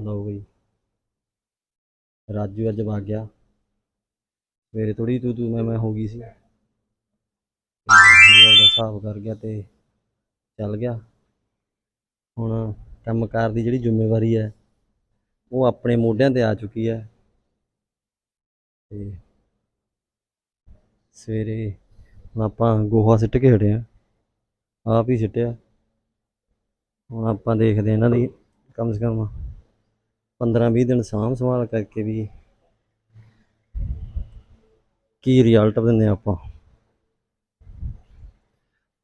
ਲਓ ਬਈ। ਰਾਜੂ ਅੱਜ ਵਗ ਗਿਆ। ਸਵੇਰੇ ਥੋੜੀ ਤੂੰ ਤੂੰ, ਮੈਂ ਮੈਂ ਹੋ ਗਈ ਸੀ। ਉਹਦਾ ਹਿਸਾਬ ਕਰ ਗਿਆ ਤੇ ਚੱਲ ਗਿਆ। ਹੁਣ ਕੰਮਕਾਰ ਦੀ ਜਿਹੜੀ ਜ਼ਿੰਮੇਵਾਰੀ ਹੈ, ਉਹ ਆਪਣੇ ਮੋਢਿਆਂ ਤੇ ਆ ਚੁੱਕੀ ਹੈ। ਤੇ ਸਵੇਰੇ ਹੁਣ ਆਪਾਂ ਗੋਹਾ ਸਿੱਟ ਕੇ ਹਟੇ ਆ ਆਪ ਹੀ ਸਿੱਟਿਆ। ਹੁਣ ਆਪਾਂ ਦੇਖਦੇ ਹਾਂ ਇਹਨਾਂ ਦੀ ਕਮ ਸੇ ਕਮ 15-20 ਦਿਨ ਸਾਂਭ ਸੰਭਾਲ ਕਰਕੇ ਵੀ ਕੀ ਰਿਜ਼ਲਟ ਦਿੰਦੇ ਆ ਆਪਾਂ?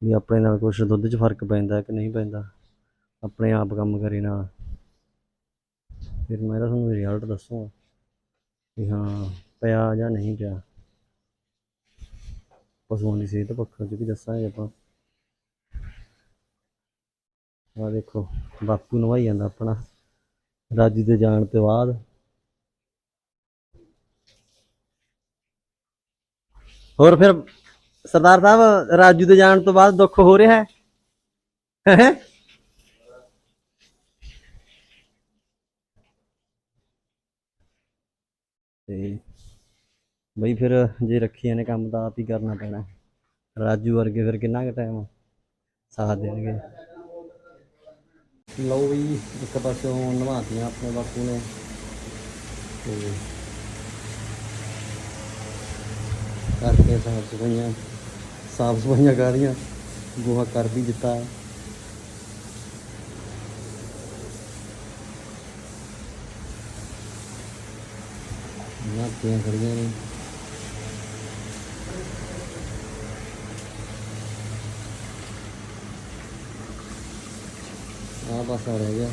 ਵੀ ਆਪਣੇ ਨਾਲ ਕੁਛ ਦੁੱਧ 'ਚ ਫ਼ਰਕ ਪੈਂਦਾ ਕਿ ਨਹੀਂ ਪੈਂਦਾ? ਆਪਣੇ ਆਪ ਕੰਮ ਕਰੇ ਨਾਲ। ਫਿਰ ਮੈਂ ਤਾਂ ਤੁਹਾਨੂੰ ਰਿਜ਼ਲਟ ਦੱਸੂਗਾ ਵੀ ਹਾਂ, ਪਿਆ ਜਾਂ ਨਹੀਂ ਪਿਆ। ਪਸ਼ੂਆਂ ਦੀ ਸਿਹਤ ਪੱਖੋਂ ਚ ਵੀ ਦੱਸਾਂਗੇ ਆਪਾਂ। ਆ ਦੇਖੋ, ਬਾਪੂ ਨਵਾਈ ਜਾਂਦਾ ਆਪਣਾ। ਰਾਜੂ ਦੇ ਜਾਣ ਤੋਂ ਬਾਅਦ। ਹੋਰ ਫਿਰ ਸਰਦਾਰ ਸਾਹਿਬ, ਰਾਜੂ ਦੇ ਜਾਣ ਤੋਂ ਬਾਅਦ ਦੁੱਖ ਹੋ ਰਿਹਾ ਹੈ? ਹੈਂ? ਤੇ ਬਈ ਫਿਰ ਜੇ ਰੱਖੀਆਂ ਨੇ ਕੰਮ ਤਾਂ ਆਪ ਹੀ ਕਰਨਾ ਪੈਣਾ। ਰਾਜੂ ਵਰਗੇ ਫਿਰ ਕਿੰਨਾ ਕੁ ਟਾਈਮ ਸਾਥ ਦੇਣਗੇ? ਲਓ ਵੀ, ਇੱਕ ਪਾਸੋਂ ਨਵਾਤੀਆਂ ਆਪਣੇ ਬਾਪੂ ਨੇ। ਤੇ ਕਰਕੇ ਸਾਫ਼ ਸਫਾਈਆਂ ਸਾਫ਼ ਸਫਾਈਆਂ ਕਰ ਰਹੀਆਂ। ਗੋਹਾ ਕਰ ਵੀ ਦਿੱਤਾ। ਨਾਤੀਆਂ ਖੜੀਆਂ ਨੇ। ਆਹ ਪਾਸਾ ਰਹਿ ਗਿਆ।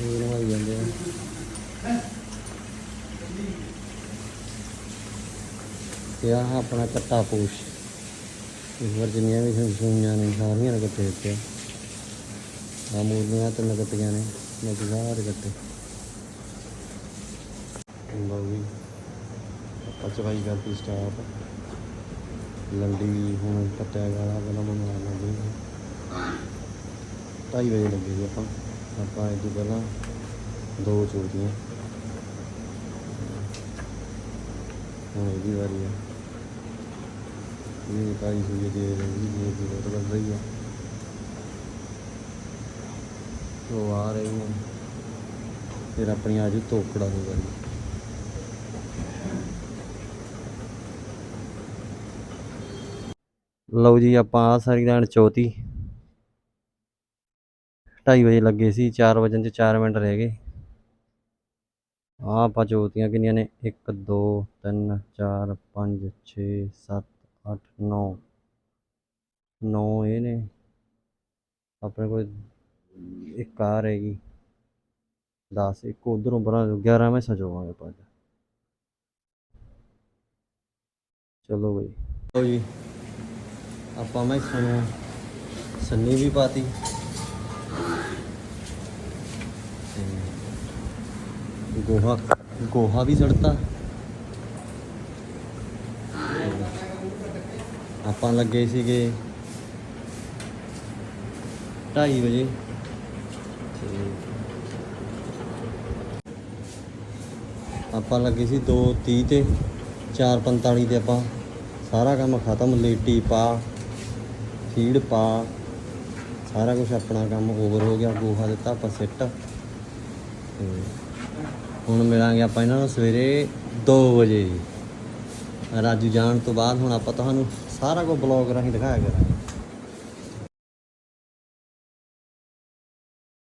ਇਹ ਮਾਰੀ ਜਾਂਦੇ ਆ। ਤੇ ਆਹ ਆਪਣਾ ਕੱਟਾ ਪੂਸ਼ ਇਸ ਵਾਰ ਜਿੰਨੀਆਂ ਵੀ ਸੁਣੀਆਂ ਨੇ, ਸਾਰੀਆਂ ਰਗਟੇ ਤੇ ਆ। ਮੂਰਨੀਆਂ ਤੇ ਲਗਟੀਆਂ ਨੇ ਮੈਂ ਸਾਰੇ ਕੱਟੇ। ਲਓ ਵੀ ਆਪਾਂ ਚਵਾਈ ਕਰਤੀ ਸਟਾਪ ਲੰਡੀ ਹੁਣ ਕੱਟਿਆ ਗਾਲਾ ਪਹਿਲਾਂ ਬਣਾ ਢਾਈ ਵਜੇ ਲੱਗੇ ਸੀ ਆਪਾਂ। ਆਪਾਂ ਇਹ ਤੋਂ ਪਹਿਲਾਂ ਦੋ ਚੋਰੀਆਂ ਹੁਣ ਇਹਦੀ ਵਾਰੀ ਆ। ਇਹ ਕਾਈ ਹੋਈ ਜੇ, ਇਹ ਦੀ ਬਹੁਤ ਵੱਧ ਰਹੀ ਆ। ਉਹ ਆ ਰਹੀ ਹੈ ਫਿਰ ਆਪਣੀ ਆ ਜੂ ਤੋਕੜਾ ਦੀ ਵਾਰੀ। ਲਓ ਜੀ, ਆਪਾਂ ਆ ਸਾਰੀ ਲੈਣ ਚੋਤੀ ਢਾਈ ਵਜੇ ਲੱਗੇ ਸੀ 4 ਵਜਨ ਚ 4 ਮਿੰਟ ਰਹਿ ਗਏ। ਆ ਆਪਾਂ ਚੋਤੀਆਂ ਕਿੰਨੀਆਂ ਨੇ? 1 2 3 4 5 6 7 8 9 9 ਇਹ ਨੇ। ਆਪਣੇ ਕੋਲ ਇੱਕ ਆ ਰਹੇਗੀ 10 ਇੱਕ ਉਧਰੋਂ ਬਣਾ 11 ਮੈਂ ਸਜੋਵਾਂਗੇ ਆਪਾਂ ਚਲੋ ਬਈ। ਲਓ ਜੀ, ਆਪਾਂ ਮੈਂ ਸਾਨੂੰ ਸੰਨੀ ਵੀ ਪਾਤੀ। ਗੋਹਾ ਗੋਹਾ ਵੀ ਸੜਤਾ। ਆਪਾਂ ਲੱਗੇ ਸੀਗੇ 2:30 ਵਜੇ। ਆਪਾਂ ਲੱਗੇ ਸੀ 2:30 ਤੇ 4:45 ਤੇ ਆਪਾਂ ਸਾਰਾ ਕੰਮ ਖਤਮ, ਲੇਟੀ ਪਾ ਫੀਡ ਪਾ, ਸਾਰਾ ਕੁਝ ਆਪਣਾ ਕੰਮ ਓਵਰ ਹੋ ਗਿਆ, ਗੋਹਾ ਦਿੱਤਾ, ਆਪਾਂ ਸਿੱਟ ਤੇ ਹੁਣ ਮਿਲਾਂਗੇ ਆਪਾਂ ਇਹਨਾਂ ਨੂੰ ਸਵੇਰੇ 2 ਵਜੇ। ਰਾਜੂ ਜਾਣ ਤੋਂ ਬਾਅਦ ਹੁਣ ਆਪਾਂ ਤੁਹਾਨੂੰ ਸਾਰਾ ਕੁਝ ਬਲੌਗ ਰਾਹੀਂ ਦਿਖਾਇਆ ਕਰਾਂਗੇ।